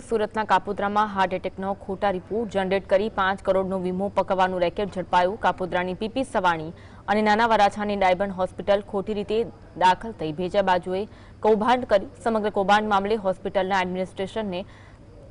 સુરતના કાપોદ્રામાં હાર્ટ એટેકનો ખોટા report generate કરી પાંચ કરોડનો વીમો પકવવાનું રેકેટ ઝડપાયું કાપોદ્રાની પીપી સવાણી અને નાના વરાછાની ડાયબન હોસ્પિટલ ખોટી રીતે દાખલ થઈ. ભેજા બાજુએ કૌભાંડ કરી સમગ્ર કૌભાંડ મામલે હોસ્પિટલના એડમિનિસ્ટ્રેશનને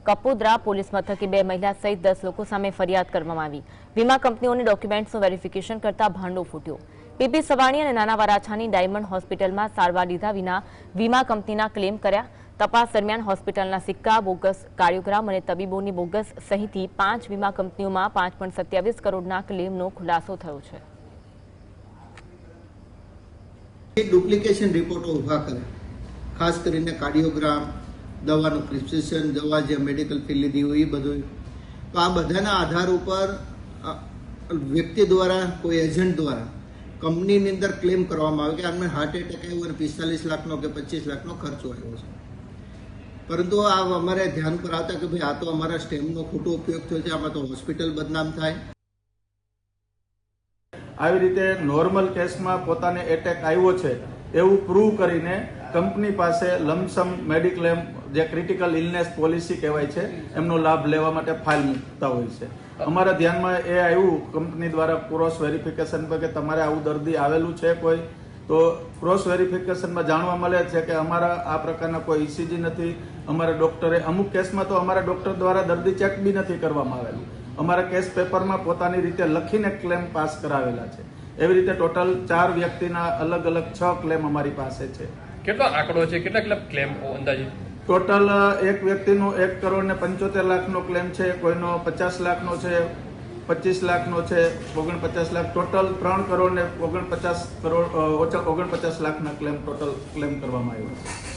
કપોદ્રા પોલીસ મથકે બે મહિલા સહિત દસ લોકો સામે ફરિયાદ કરવામાં આવી. વીમા કંપનીઓને ડોક્યુમેન્ટ્સનું વેરિફિકેશન કરતા ભાંડો ફૂટ્યો. પીપી સવાણી અને નાના વરાછાની ડાયમંડ હોસ્પિટલમાં સારવાર લીધા વિના વીમા કંપનીના ક્લેમ કર્યા. તપાસ દરમિયાન હોસ્પિટલના સિક્કા, બોગસ કાર્ડિયોગ્રામ અને તબીબોની બોગસ સહિતની પાંચ વીમા કંપનીઓમાં પાંચ પોઈન્ટ સત્યાવીસ કરોડના ક્લેમનો ખુલાસો થયો છે. ડુપ્લિકેશન રિપોર્ટો ઊભા કરે. ખાસ કરીને કાર્ડિયોગ્રામ, દવાનું પ્રિસ્ક્રિપ્શન, દવા જે મેડિકલ ફી લીધી હોય એ બધું. તો આ બધાના આધાર ઉપર વ્યક્તિ દ્વારા, કોઈ એજન્ટ દ્વારા, કંપનીની અંદર ક્લેમ કરવામાં આવે કે આમને હાર્ટ એટેક આવ્યો અને પિસ્તાલીસ લાખનો કે પચીસ લાખનો ખર્ચો આવ્યો છે. પરંતુ આ અમારે ધ્યાન પર આવતા કે ભાઈ આ તો અમારા સ્ટેમનો ખોટો ઉપયોગ થયો છે, આમાં તો હોસ્પિટલ બદનામ થાય. આવી રીતે નોર્મલ કેસમાં પોતાને એટેક આવ્યો છે, એવું પ્રૂવ કરીને કંપની પાસે લમસમ મેડિક્લેમ, જે ક્રિટિકલ ઇલનેસ પોલિસી કહેવાય છે, એમનો લાભ લેવા માટે ફાઇલ મૂકતા હોય છે. અમારા ધ્યાનમાં એ આવ્યું, કંપની દ્વારા ક્રોસ વેરિફિકેશન પર કે તમારે આવું દર્દી આવેલું છે કોઈ? તો ક્રોસ વેરિફિકેશનમાં જાણવા મળે છે કે અમારા આ પ્રકારના કોઈ ઇસીજી નથી. અમારા ડોક્ટરે અમુક કેસમાં તો અમારા ડોક્ટર દ્વારા દર્દી ચેક બી નથી કરવામાં આવેલું. અમારા કેસ પેપરમાં પોતાની રીતે લખીને ક્લેમ પાસ કરાવેલા છે. એવી રીતે ટોટલ ચાર વ્યક્તિના અલગ અલગ છ ક્લેમ અમારી પાસે છે. કેટલો આંકડો છે? કેટલા કેટલા ક્લેમ અંદાજે ટોટલ એક વ્યક્તિનો એક કરોડ ને પંચોતેર લાખનો ક્લેમ છે કોઈનો પચાસ લાખનો છે પચીસ લાખનો છે, ઓગણપચાસ લાખ ટોટલ ત્રણ કરોડ ને ઓગણપચાસ કરોડ ઓછા ઓગણપચાસ લાખના ક્લેમ ટોટલ ક્લેમ કરવામાં આવ્યો છે.